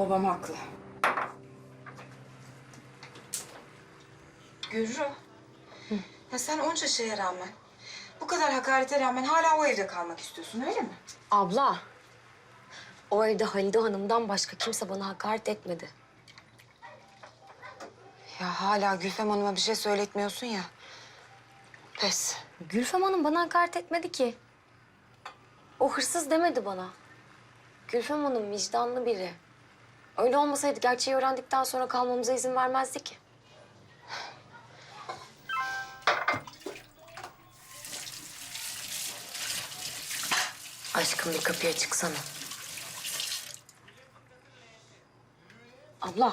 Babam haklı. Gürru. Ya sen onca şeye rağmen, bu kadar hakarete rağmen hala o evde kalmak istiyorsun öyle mi? Abla, o evde Halide Hanım'dan başka kimse bana hakaret etmedi. Ya hala Gülfem Hanım'a bir şey söyletmiyorsun ya. Pes. Gülfem Hanım bana hakaret etmedi ki. O hırsız demedi bana. Gülfem Hanım vicdanlı biri. Öyle olmasaydı gerçeği öğrendikten sonra kalmamıza izin vermezdi ki. Aşkım bir kapıya çıksana. Abla,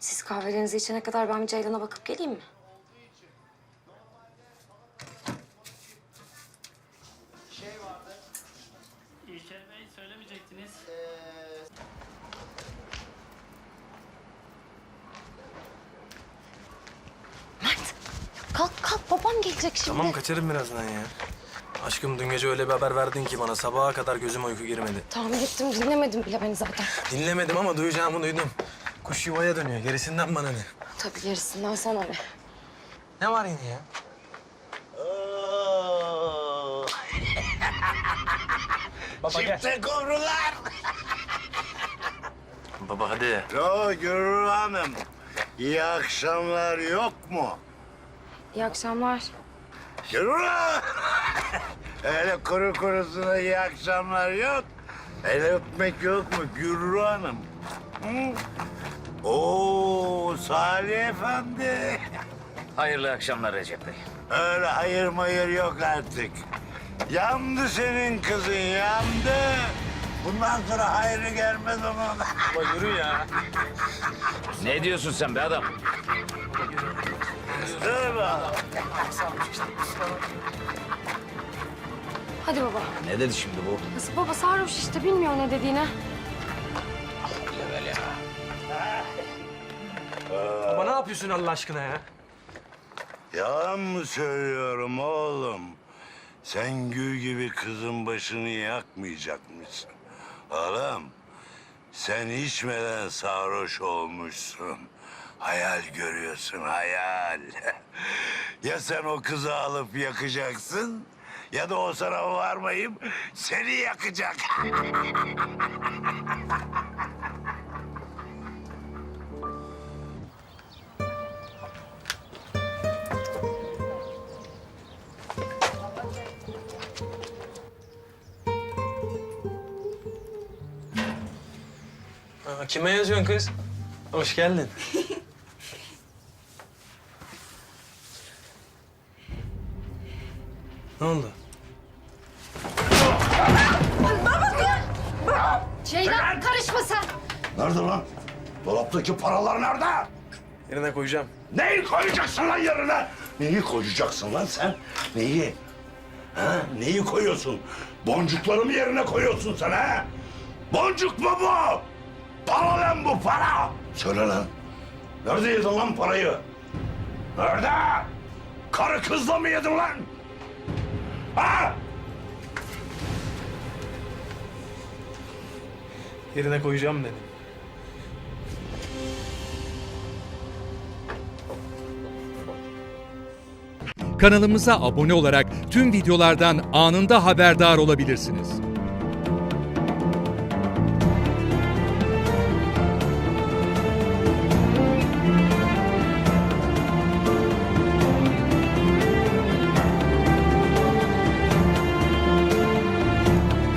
siz kahvelerinizi içene kadar ben bir Ceylan'a bakıp geleyim mi? İlker Bey söylemeyecektiniz. Mert, kalk kalk babam gelecek şimdi. Tamam kaçarım birazdan ya. Aşkım dün gece öyle bir haber verdin ki bana sabaha kadar gözüme uyku girmedi. Tahmin ettim dinlemedim bile beni zaten. Dinlemedim ama duyacağımı duydum. Kuş yuvaya dönüyor. Gerisinden bana ne? Tabii gerisinden sana ne? Ne var yine ya? Baba gel. Çifte kumrular. Baba hadi. Yo Gürür Hanım. İyi akşamlar yok mu? İyi akşamlar. Gürür Hanım. Öyle kuru kurusuna iyi akşamlar yok. El öpmek yok mu Gürür Hanım? Hı? Oo Salih Efendi. Hayırlı akşamlar Recep Bey. Öyle hayır mayır yok artık. Yandı senin kızın yandı. Bundan sonra hayrı gelmez onun. Baba yürü ya. Ne diyorsun sen be adam? Hadi baba. Ne dedi şimdi bu? Nasıl baba sarhoş işte bilmiyor ne dediğini. Baba ne yapıyorsun Allah aşkına ya? Yalan mı söylüyorum oğlum? Sen gül gibi kızın başını yakmayacakmışsın. Oğlum, sen içmeden sarhoş olmuşsun. Hayal görüyorsun, hayal. ya sen o kızı alıp yakacaksın... ...ya da o sana varmayıp seni yakacak. Aa, kime yazıyorsun kız? Hoş geldin. ne oldu? Ceylan karışma sen. Nerede lan? Dolaptaki paralar nerede? Yerine koyacağım. Neyi koyacaksın lan yerine? Neyi koyacaksın lan sen? Neyi? Ha? Neyi koyuyorsun? Boncukları mı yerine koyuyorsun sen ha? Boncuk mu bu? Para lan bu para. Söyle lan. Nerede yedin lan parayı? Nerede? Karı kızla mı yedin lan? Yerine koyacağım dedim. Kanalımıza abone olarak tüm videolardan anında haberdar olabilirsiniz.